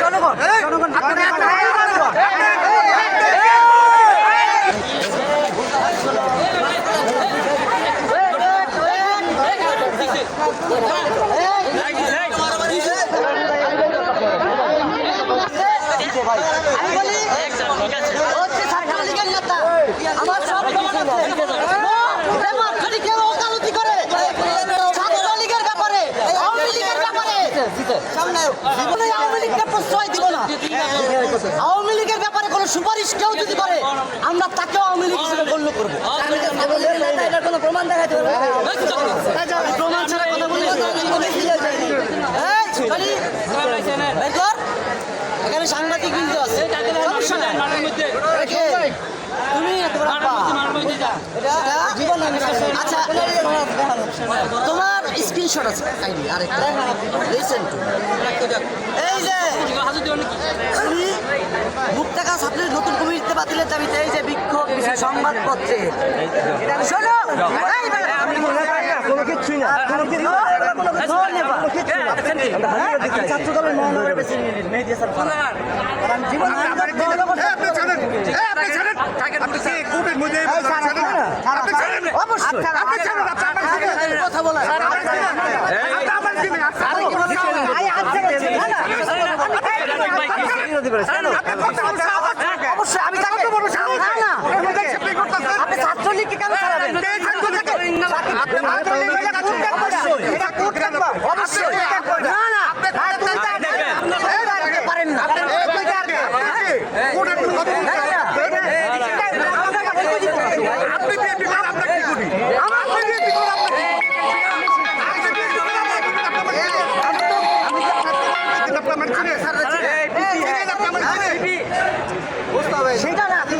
জনগণ জনগণ আমার সব জীবনে আওয়ামী লীগকে প্রশ্রয় দিব না। আওয়ামী লীগের ব্যাপারে কোনো সুপারিশ কেউ যদি করে, আমরা তাকেও আওয়ামী লীগ হিসেবে গণ্য করব। কোনো প্রমাণ দেখাতে সাংবাদিক আচ্ছা স্ক্রিনশট আছে। আইডি আরেকটা লিসেন এই যে তুমি মুক্তাকা ছাত্রের নতুন কমিটিতে বাতিলের দাবিতে এই যে বিক্ষোভ সংবাদপত্রে। শোনো না, কোনো কিছুই না। কোনো কিছু না, কোনো কিছু না, কোনো কিছুই না। আমি ছাত্র দলের মহানগরের জীবন আপনি ছাড়েন। আপনি ছাড়েন আপনি কোর্টের মধ্যে এই বলছেন, ছাড়েন? আপনি ছাড়েন। আপনি ছাড়েন। আপনি নেই? কথা বলা আপনি? আপনি না না আপনি। অবশ্যই আমি তাকে কত না না আপনি আপনি? আপনি ছাত্রলীগকে কেন ছাড়াবেন এই ছাত্রলীগকে- আপনি ছাত্রলীগ এটা কোন সেটা না আপনি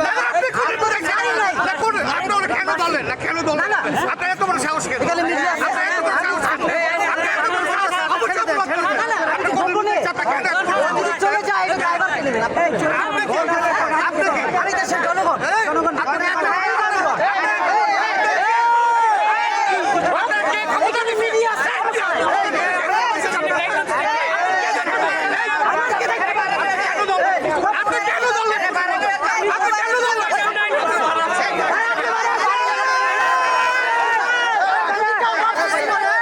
কেন বলেন না কেন বলেন cabrón!